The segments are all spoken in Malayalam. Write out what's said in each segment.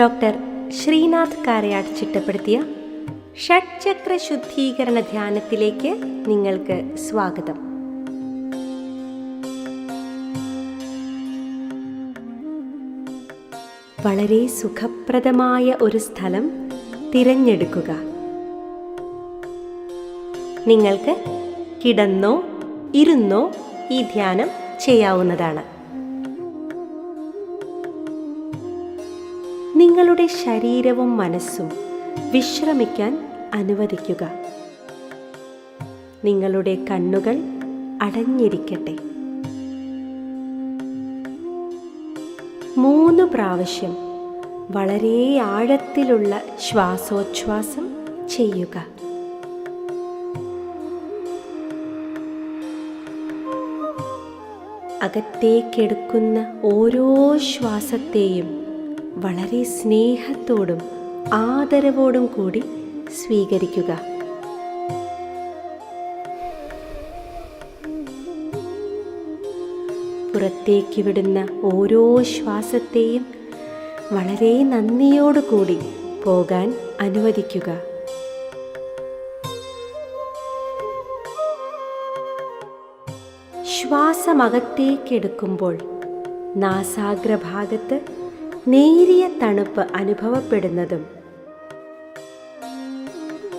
ഡോക്ടർ ശ്രീനാഥ് കാരയാട് ചിട്ടപ്പെടുത്തിയ ഷഡ്ചക്ര ശുദ്ധീകരണ ധ്യാനത്തിലേക്ക് നിങ്ങൾക്ക് സ്വാഗതം. വളരെ സുഖപ്രദമായ ഒരു സ്ഥലം തിരഞ്ഞെടുക്കുക. നിങ്ങൾക്ക് കിടന്നോ ഇരുന്നോ ഈ ധ്യാനം ചെയ്യാവുന്നതാണ്. നിങ്ങളുടെ ശരീരവും മനസ്സും വിശ്രമിക്കാൻ അനുവദിക്കുക. നിങ്ങളുടെ കണ്ണുകൾ അടഞ്ഞിരിക്കട്ടെ. മൂന്ന് പ്രാവശ്യം വളരെ ആഴത്തിലുള്ള ശ്വാസോച്ഛ്വാസം ചെയ്യുക. അകത്തേക്കെടുക്കുന്ന ഓരോ ശ്വാസത്തെയും വളരെ സ്നേഹത്തോടും ആദരവോടും കൂടി സ്വീകരിക്കുക. പുറത്തേക്ക് വിടുന്ന ഓരോ ശ്വാസത്തെയും വളരെ നന്ദിയോടുകൂടി പോകാൻ അനുവദിക്കുക. ശ്വാസമകത്തേക്കെടുക്കുമ്പോൾ നാസാഗ്രഭാഗത്ത് നേരിയ തണുപ്പ് അനുഭവപ്പെടുന്നതും.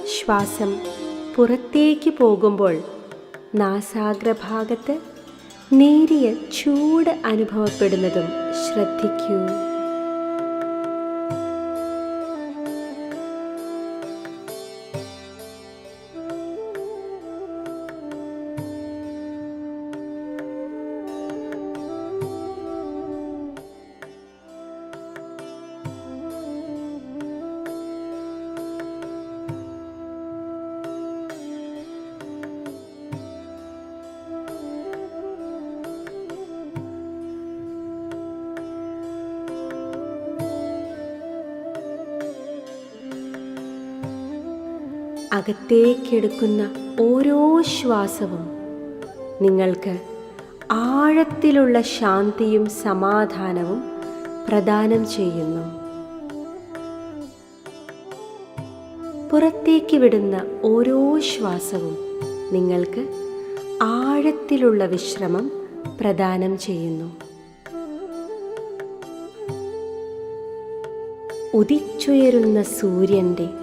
ശ്വാസം പുറത്തേക്ക് പോകുമ്പോൾ നാസാഗ്രഭാഗത്ത് നേരിയ ചൂട് അനുഭവപ്പെടുന്നതും ശ്രദ്ധിക്കൂ. അകത്തേക്കെടുക്കുന്ന ഓരോ ശ്വാസവും നിങ്ങൾക്ക് ആഴത്തിലുള്ള ശാന്തിയും സമാധാനവും പ്രദാനം ചെയ്യുന്നു. പുറത്തേക്ക് വിടുന്ന ഓരോ ശ്വാസവും നിങ്ങൾക്ക് ആഴത്തിലുള്ള വിശ്രമം പ്രദാനം ചെയ്യുന്നു. ഉദിച്ചുയരുന്ന സൂര്യന്റെ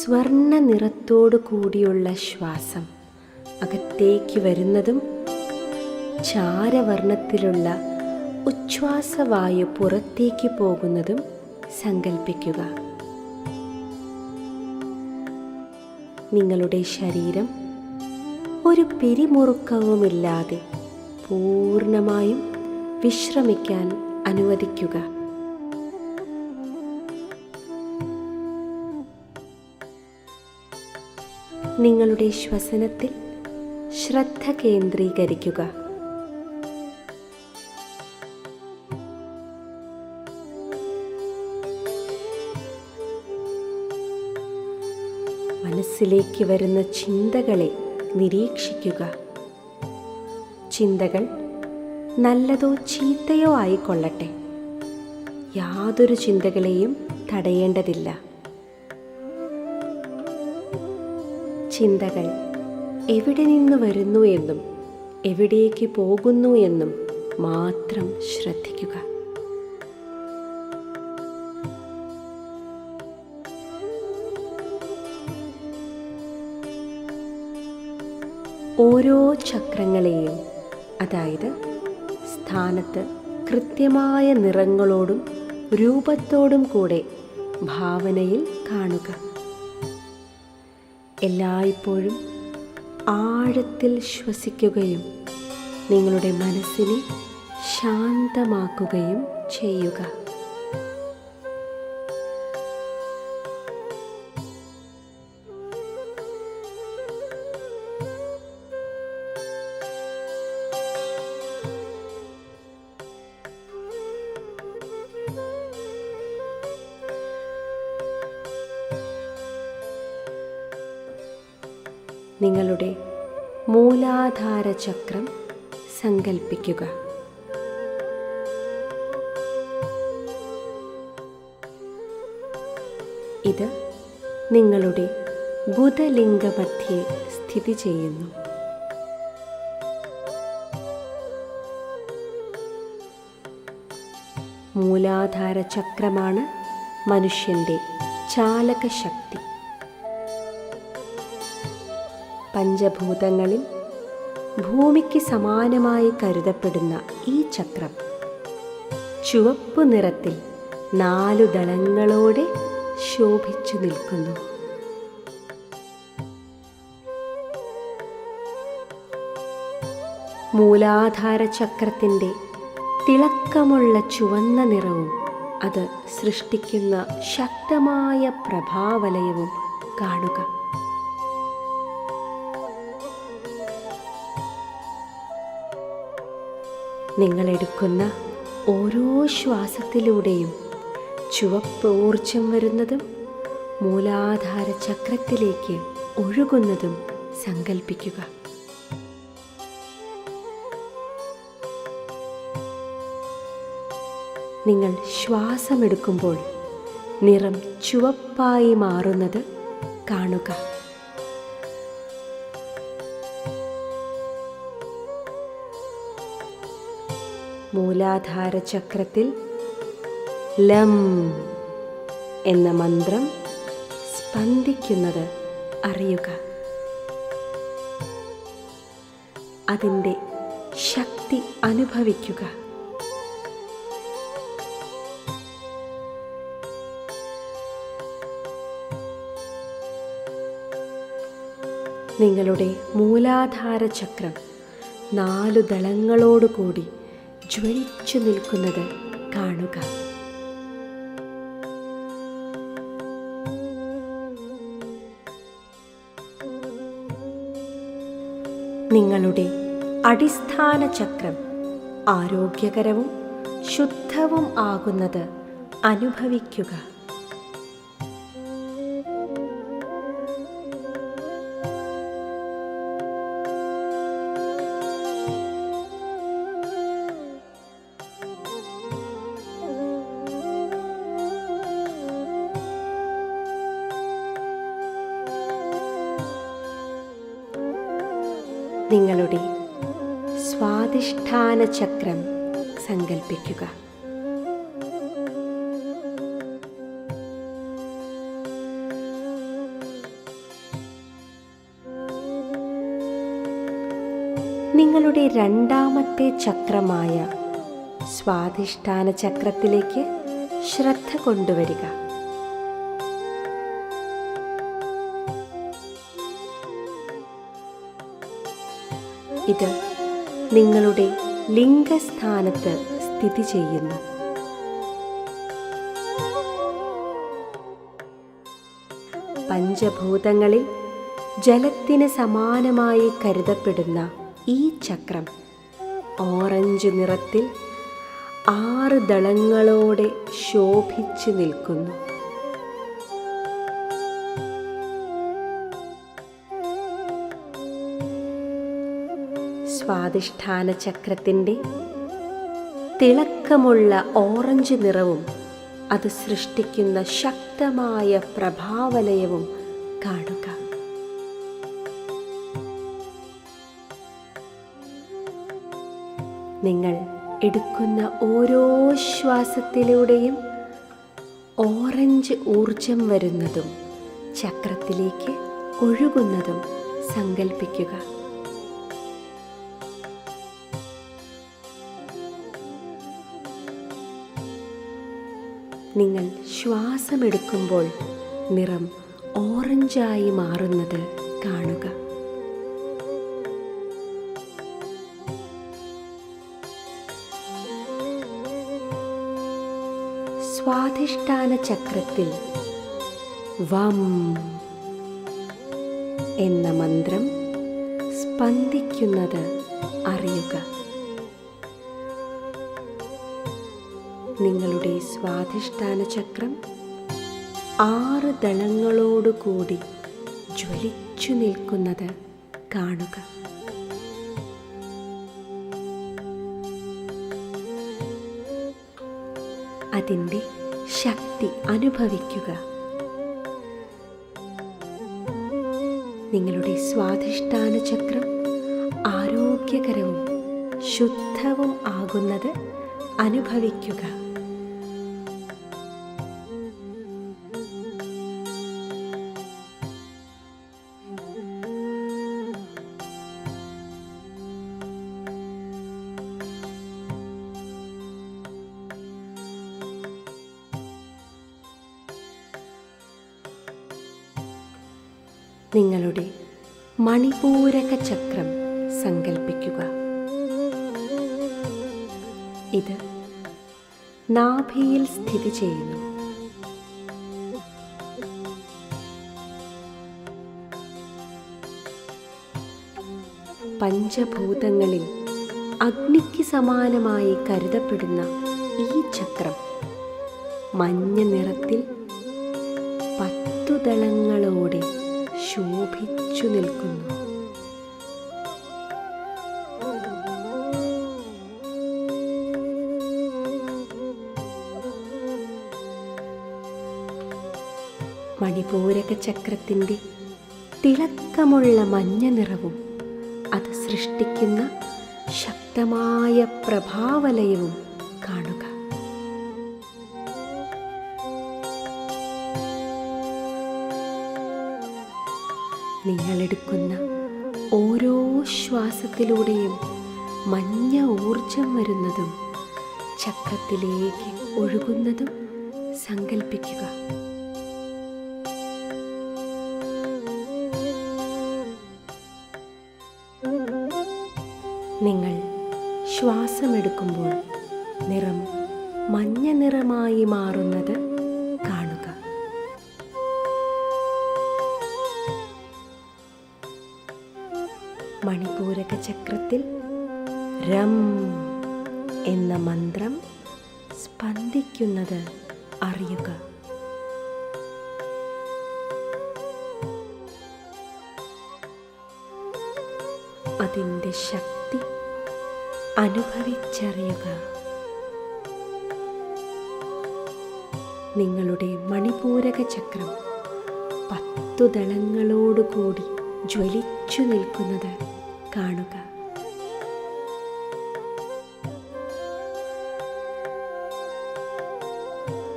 സ്വർണ നിറത്തോടു കൂടിയുള്ള ശ്വാസം അകത്തേക്ക് വരുന്നതും ചാരവർണത്തിലുള്ള ഉച്ഛ്വാസവായു പുറത്തേക്ക് പോകുന്നതും സങ്കൽപ്പിക്കുക. നിങ്ങളുടെ ശരീരം ഒരു പിരിമുറുക്കവുമില്ലാതെ പൂർണമായും വിശ്രമിക്കാൻ അനുവദിക്കുക. നിങ്ങളുടെ ശ്വസനത്തിൽ ശ്രദ്ധ കേന്ദ്രീകരിക്കുക. മനസ്സിലേക്ക് വരുന്ന ചിന്തകളെ നിരീക്ഷിക്കുക. ചിന്തകൾ നല്ലതോ ചീത്തയോ ആയിക്കൊള്ളട്ടെ. യാതൊരു ചിന്തകളെയും തടയേണ്ടതില്ല. ചിന്തകൾ എവിടെ നിന്ന് വരുന്നു എന്നും എവിടേക്ക് പോകുന്നു എന്നും മാത്രം ശ്രദ്ധിക്കുക. ഓരോ ചക്രങ്ങളെയും അതായത് സ്ഥാനത്ത് കൃത്യമായ നിറങ്ങളോടും രൂപത്തോടും കൂടെ ഭാവനയിൽ കാണുക. എല്ലായ്പ്പോഴും ആഴത്തിൽ ശ്വസിക്കുകയും നിങ്ങളുടെ മനസ്സിനെ ശാന്തമാക്കുകയും ചെയ്യുക. നിങ്ങളുടെ ബുധലിംഗമധ്യേ സ്ഥിതി ചെയ്യുന്നു. മൂലാധാര ചക്രമാണ് മനുഷ്യന്റെ ചാലകശക്തി. പഞ്ചഭൂതങ്ങളിൽ ഭൂമിക്ക് സമാനമായി കരുതപ്പെടുന്ന ഈ ചക്രം ചുവപ്പ് നിറത്തിൽ നാലു ദളങ്ങളോടെ ശോഭിച്ചു നിൽക്കുന്നു. മൂലാധാര ചക്രത്തിന്റെ തിളക്കമുള്ള ചുവന്ന നിറവും അത് സൃഷ്ടിക്കുന്ന ശക്തമായ പ്രഭാവലയവും കാണുക. നിങ്ങൾ എടുക്കുന്ന ഓരോ ശ്വാസത്തിലൂടെയും ചുവപ്പ് ഊർജം വരുന്നതും മൂലാധാര ചക്രത്തിലേക്ക് ഒഴുകുന്നതും സങ്കൽപ്പിക്കുക. നിങ്ങൾ ശ്വാസമെടുക്കുമ്പോൾ നിറം ചുവപ്പായി മാറുന്നത് കാണുക. മൂലാധാര ചക്രത്തിൽ ലം എന്ന മന്ത്രം സ്പന്ദിക്കുന്നത് അറിയുക. അതിന്റെ ശക്തി അനുഭവിക്കുക. നിങ്ങളുടെ മൂലാധാര ചക്രം നാലു ദളങ്ങളോടുകൂടി ജ്വലിച്ചു നിൽക്കുന്നത് കാണുക. നിങ്ങളുടെ അടിസ്ഥാന ചക്രം ആരോഗ്യകരവും ശുദ്ധവും ആകുന്നത് അനുഭവിക്കുക. സ്വാധിഷ്ഠാന ചക്രം സങ്കൽപ്പിക്കുക. നിങ്ങളുടെ രണ്ടാമത്തെ ചക്രമായ സ്വാധിഷ്ഠാന ചക്രത്തിലേക്ക് ശ്രദ്ധ കൊണ്ടുവരിക. ഇത് നിങ്ങളുടെ ലിംഗസ്ഥാനത്ത് സ്ഥിതി ചെയ്യുന്നു. പഞ്ചഭൂതങ്ങളിൽ ജലത്തിന് സമാനമായി കരുതപ്പെടുന്ന ഈ ചക്രം ഓറഞ്ച് നിറത്തിൽ ആറ് ദളങ്ങളോടെ ശോഭിച്ചു നിൽക്കുന്നു. സ്വാധിഷ്ഠാന ചക്രത്തിന്റെ തിളക്കമുള്ള ഓറഞ്ച് നിറവും അത് സൃഷ്ടിക്കുന്ന ശക്തമായ പ്രഭാവലയവും കാണുക. നിങ്ങൾ എടുക്കുന്ന ഓരോ ശ്വാസത്തിലൂടെയും ഓറഞ്ച് ഊർജം വരുന്നതും ചക്രത്തിലേക്ക് ഒഴുകുന്നതും സങ്കൽപ്പിക്കുക. നിങ്ങൾ ശ്വാസമെടുക്കുമ്പോൾ നിറം ഓറഞ്ചായി മാറുന്നത് കാണുക. സ്വാധിഷ്ഠാന ചക്രത്തിൽ വം എന്ന മന്ത്രം സ്പന്ദിക്കുന്നത് അറിയുക. നിങ്ങളുടെ സ്വാധിഷ്ഠാന ചക്രം ആറ് ദളങ്ങളോടുകൂടി ജ്വലിച്ചു നിൽക്കുന്നത് കാണുക. അതിന്റെ ശക്തി അനുഭവിക്കുക. നിങ്ങളുടെ സ്വാധിഷ്ഠാന ചക്രം ആരോഗ്യകരവും ശുദ്ധവും ആകുന്നത് അനുഭവിക്കുക. നിങ്ങളുടെ മണിപൂരക ചക്രം സങ്കൽപ്പിക്കുക. ഇത് നാഭിയിൽ സ്ഥിതി ചെയ്യുന്നു. പഞ്ചഭൂതങ്ങളിൽ അഗ്നിക്ക് സമാനമായി കരുതപ്പെടുന്ന ഈ ചക്രം മഞ്ഞ നിറത്തിൽ പത്തു ദളങ്ങളോടെ ശോഭിച്ചു നിൽക്കുന്നു. മണിപൂരക ചക്രത്തിന്റെ തിളക്കമുള്ള മഞ്ഞ നിറവും അത് സൃഷ്ടിക്കുന്ന ശക്തമായ പ്രഭാവലയവും ശ്വാസത്തിലൂടെയും മഞ്ഞ ഊർജം വരുന്നതും ചക്രത്തിലേക്ക് ഒഴുകുന്നതും സങ്കൽപ്പിക്കുക. നിങ്ങൾ ശ്വാസമെടുക്കുമ്പോൾ നിറം മഞ്ഞ നിറമായി മാറുന്നത് രം എന്ന മന്ത്രം സ്പന്ദിക്കുന്നത് അറിയുക. അതിന്റെ ശക്തി അനുഭവിച്ചറിയുക. നിങ്ങളുടെ മണിപൂരക ചക്രം പത്തു ദളങ്ങളോടുകൂടി ജ്വലിച്ചു നിൽക്കുന്നത് കാണുക.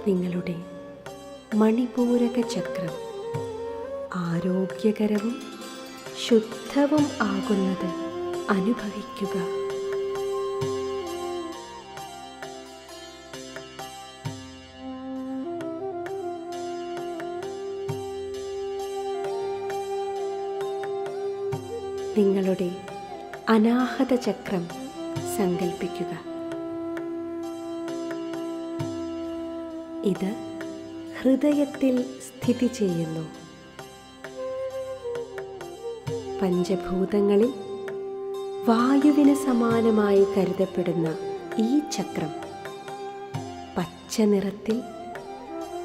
നിങ്ങളുടെ മണിപൂരക ചക്രം ആരോഗ്യകരവും ശുദ്ധവും ആകുന്നത് അനുഭവിക്കുക. നിങ്ങളുടെ അനാഹത ചക്രം സങ്കൽപ്പിക്കുക. ഇത് ഹൃദയത്തിൽ സ്ഥിതി ചെയ്യുന്നു. പഞ്ചഭൂതങ്ങളിൽ വായുവിന് സമാനമായി കരുതപ്പെടുന്ന ഈ ചക്രം പച്ച നിറത്തിൽ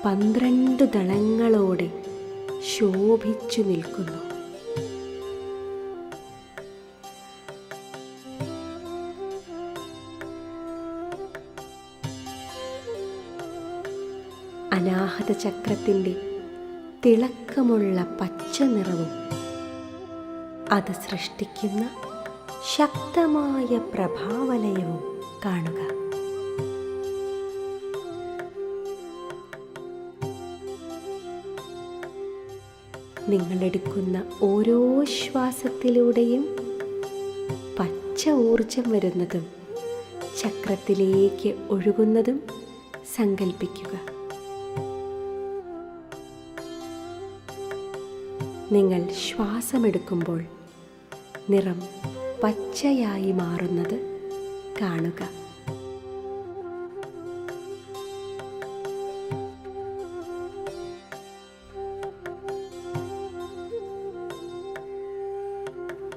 പന്ത്രണ്ട് ദളങ്ങളോടെ ശോഭിച്ചു നിൽക്കുന്നു. ചക്രത്തിന്റെ തിളക്കമുള്ള പച്ച നിറവും അത് സൃഷ്ടിക്കുന്ന ശക്തമായ പ്രഭാവലയവും കാണുക. നിങ്ങളെടുക്കുന്ന ഓരോ ശ്വാസത്തിലൂടെയും പച്ച ഊർജം വരുന്നതും ചക്രത്തിലേക്ക് ഒഴുകുന്നതും സങ്കൽപ്പിക്കുക. നിങ്ങൾ ശ്വാസമെടുക്കുമ്പോൾ നിറം പച്ചയായി മാറുന്നത് കാണുക.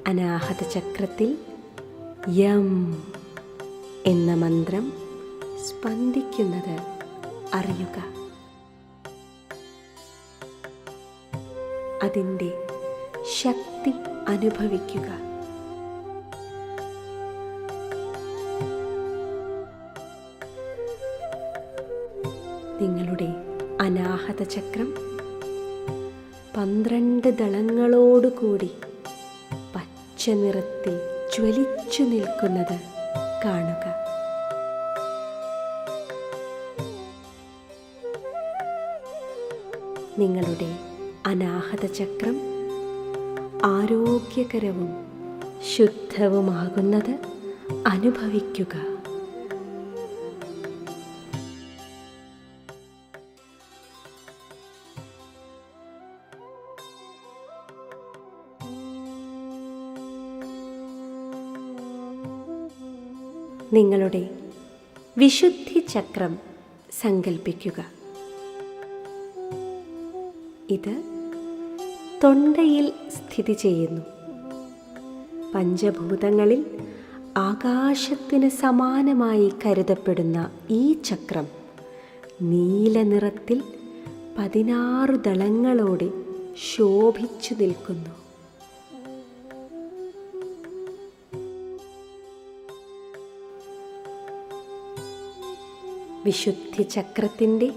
അനാഹത ചക്രത്തിൽ യം എന്ന മന്ത്രം സ്പന്ദിക്കുന്നത് അറിയുക. അതിന്റെ ശക്തി അനുഭവിക്കുക. നിങ്ങളുടെ അനാഹത ചക്രം പന്ത്രണ്ട് ദളങ്ങളോടുകൂടി പച്ച നിറത്തിൽ ജ്വലിച്ചു നിൽക്കുന്നത് കാണുക. നിങ്ങളുടെ അനാഹത ചക്രം ആരോഗ്യകരവും ശുദ്ധവുമാകുന്നത് അനുഭവിക്കുക. നിങ്ങളുടെ വിശുദ്ധി ചക്രം സങ്കൽപ്പിക്കുക. ഇത് തൊണ്ടയിൽ സ്ഥിതി ചെയ്യുന്നു. പഞ്ചഭൂതങ്ങളിൽ ആകാശത്തിന് സമാനമായി കരുതപ്പെടുന്ന ഈ ചക്രം നീല നിറത്തിൽ പതിനാറ് ദളങ്ങളോടെ ശോഭിച്ചു നിൽക്കുന്നു. വിശുദ്ധി ചക്രത്തിന്റെ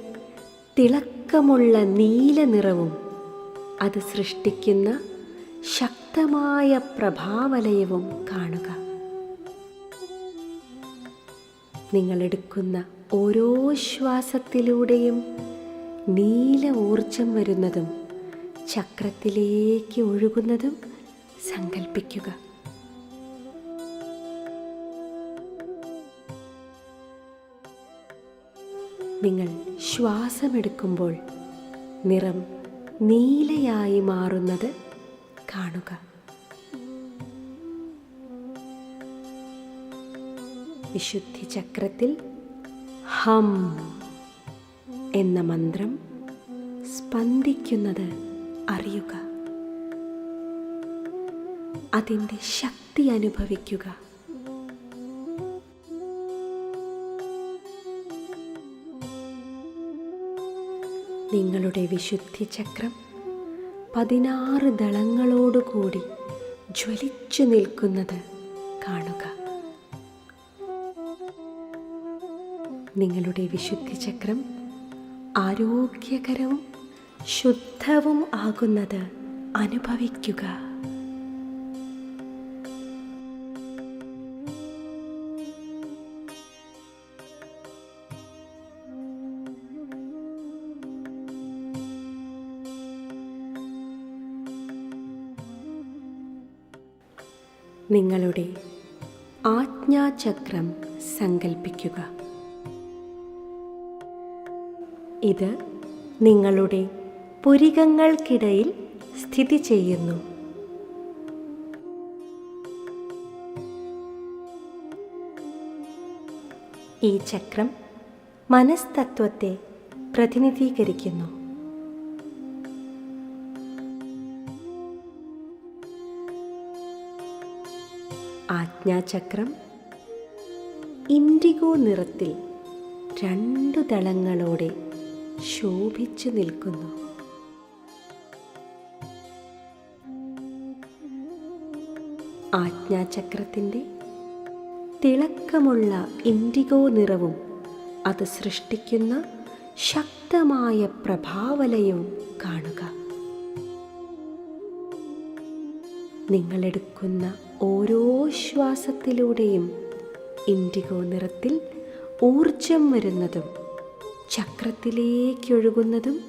തിളക്കമുള്ള നീല നിറവും അത് സൃഷ്ടിക്കുന്ന ശക്തമായ പ്രഭാവലയവും കാണുക. നിങ്ങൾ എടുക്കുന്ന ഓരോ ശ്വാസത്തിലൂടെയും നീല ഊർജം വരുന്നതും ചക്രത്തിലേക്ക് ഒഴുകുന്നതും സങ്കൽപ്പിക്കുക. നിങ്ങൾ ശ്വാസമെടുക്കുമ്പോൾ നിറം നീലയായി മാറുന്നത് കാണുക. വിശുദ്ധി ചക്രത്തിൽ ഹം എന്ന മന്ത്രം സ്പന്ദിക്കുന്നത് അറിയുക. അതിന്റെ ശക്തി അനുഭവിക്കുക. നിങ്ങളുടെ വിശുദ്ധി ചക്രം പതിനാറ് ദളങ്ങളോടുകൂടി ജ്വലിച്ചു നിൽക്കുന്നത് കാണുക. നിങ്ങളുടെ വിശുദ്ധി ചക്രം ആരോഗ്യകരവും ശുദ്ധവും ആകുന്നത് അനുഭവിക്കുക. നിങ്ങളുടെ ആജ്ഞാചക്രം സങ്കൽപ്പിക്കുക. ഇത് നിങ്ങളുടെ പുരികങ്ങൾക്കിടയിൽ സ്ഥിതി ചെയ്യുന്നു. ഈ ചക്രം മനസ്തത്വത്തെ പ്രതിനിധീകരിക്കുന്നു. ആജ്ഞാചക്രം. ഇൻഡിഗോ നിറത്തിൽ രണ്ടു ദളങ്ങളോടെ ശോഭിച്ചു നിൽക്കുന്നു. ആജ്ഞാചക്രത്തിന്റെ തിളക്കമുള്ള ഇൻഡിഗോ നിറവും അത് സൃഷ്ടിക്കുന്ന ശക്തമായ പ്രഭാവലയവും കാണുക. നിങ്ങളെടുക്കുന്ന ഓരോ ശ്വാസത്തിലൂടെയും ഇൻഡിഗോ നിറത്തിൽ ഊർജം വരുന്നതും ചക്രത്തിലേക്കൊഴുകുന്നതും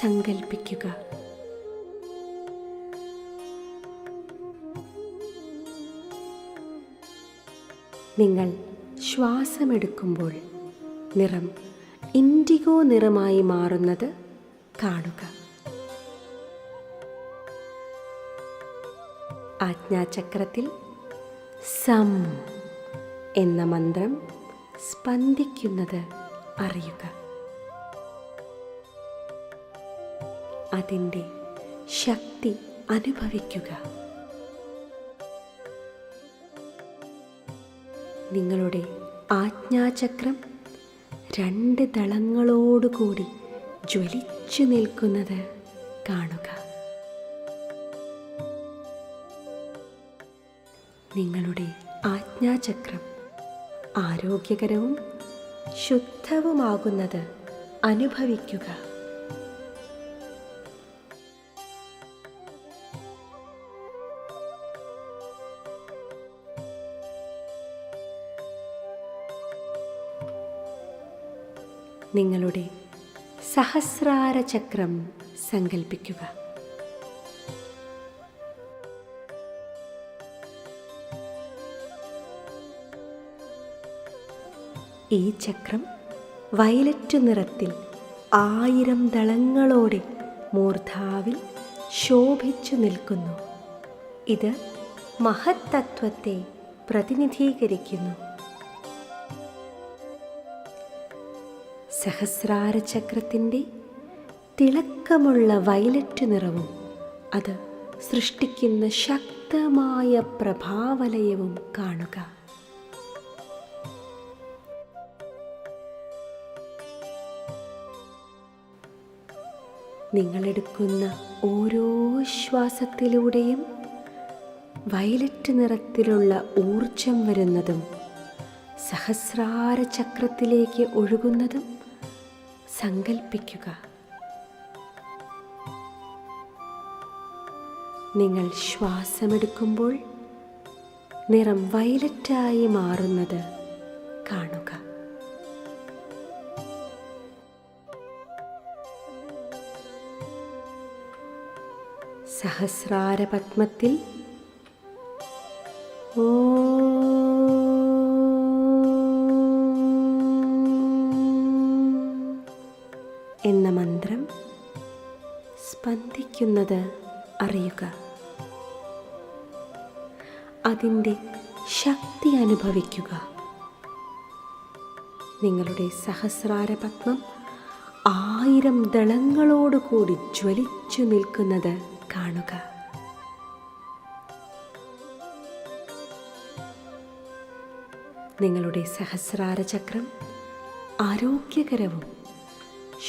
സങ്കൽപ്പിക്കുക. നിങ്ങൾ ശ്വാസമെടുക്കുമ്പോൾ നിറം ഇൻഡിഗോ നിറമായി മാറുന്നത് കാണുക. ആജ്ഞാചക്രത്തിൽ സം എന്ന മന്ത്രം സ്പന്ദിക്കുന്നത് അറിയുക അതിന്റെ ശക്തി അനുഭവിക്കുക. നിങ്ങളുടെ ആജ്ഞാചക്രം രണ്ട് ദളങ്ങളോടുകൂടി ജ്വലിച്ചു നിൽക്കുന്നത് കാണുക. നിങ്ങളുടെ ആജ്ഞാചക്രം ആരോഗ്യകരവും ശുദ്ധവുമാകുന്നത് അനുഭവിക്കുക. നിങ്ങളുടെ സഹസ്രാര ചക്രം സങ്കൽപ്പിക്കുക. ഈ ചക്രം വയലറ്റ് നിറത്തിൽ ആയിരം ദളങ്ങളോടെ മൂർധാവിൽ ശോഭിച്ചു നിൽക്കുന്നു. ഇത് മഹത്തത്വത്തെ പ്രതിനിധീകരിക്കുന്നു. സഹസ്രാര ചക്രത്തിന്റെ തിളക്കമുള്ള വയലറ്റ് നിറവും അത് സൃഷ്ടിക്കുന്ന ശക്തമായ പ്രഭാവലയവും കാണുക. നിങ്ങളെടുക്കുന്ന ഓരോ ശ്വാസത്തിലൂടെയും വയലറ്റ് നിറത്തിലുള്ള ഊർജം വരുന്നതും സഹസ്രാര ചക്രത്തിലേക്ക് ഒഴുകുന്നതും സങ്കൽപ്പിക്കുക. നിങ്ങൾ ശ്വാസമെടുക്കുമ്പോൾ നിറം വയലറ്റായി മാറുന്നത് കാണുക. സഹസ്രാര ഓ എന്ന മന്ത്രം സ്പന്ദിക്കുന്നത് അറിയുക. അതിന്റെ ശക്തി അനുഭവിക്കുക. നിങ്ങളുടെ സഹസ്രാരപത്മം ആയിരം ദളങ്ങളോടുകൂടി ജ്വലിച്ചു നിൽക്കുന്നത് കാണുക. നിങ്ങളുടെ സഹസ്രാര ചക്രം ആരോഗ്യകരവും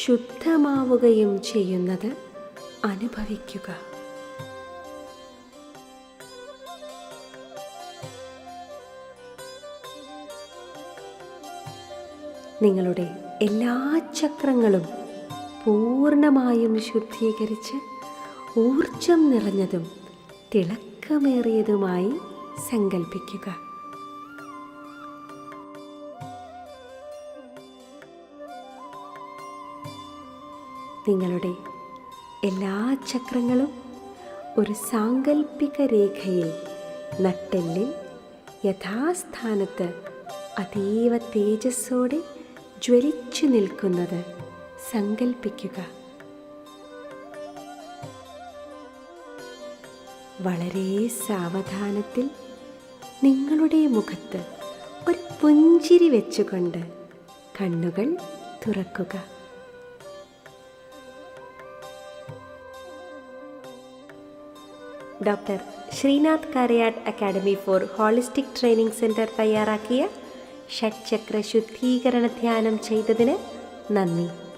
ശുദ്ധമാവുകയും ചെയ്യുന്നത് അനുഭവിക്കുക. നിങ്ങളുടെ എല്ലാ ചക്രങ്ങളും പൂർണമായും ശുദ്ധീകരിച്ച് ഊർജം നിറഞ്ഞതും തിളക്കമേറിയതുമായി സങ്കൽപ്പിക്കുക. നിങ്ങളുടെ എല്ലാ ചക്രങ്ങളും ഒരു സാങ്കൽപ്പിക രേഖയിൽ നട്ടെല്ലിൽ യഥാസ്ഥാനത്ത് അതീവ തേജസ്സോടെ ജ്വലിച്ചു നിൽക്കുന്നത് സങ്കൽപ്പിക്കുക. വളരെ സാവധാനത്തിൽ നിങ്ങളുടെ മുഖത്ത് ഒരു പുഞ്ചിരി വെച്ചുകൊണ്ട് കണ്ണുകൾ തുറക്കുക. Doctor Srinath Karayat academy for holistic training centre തയ്യാറാക്കിയ ഷഡ്ചക്ര ശുദ്ധീകരണ ധ്യാനം ചെയ്തതിന് നന്ദി.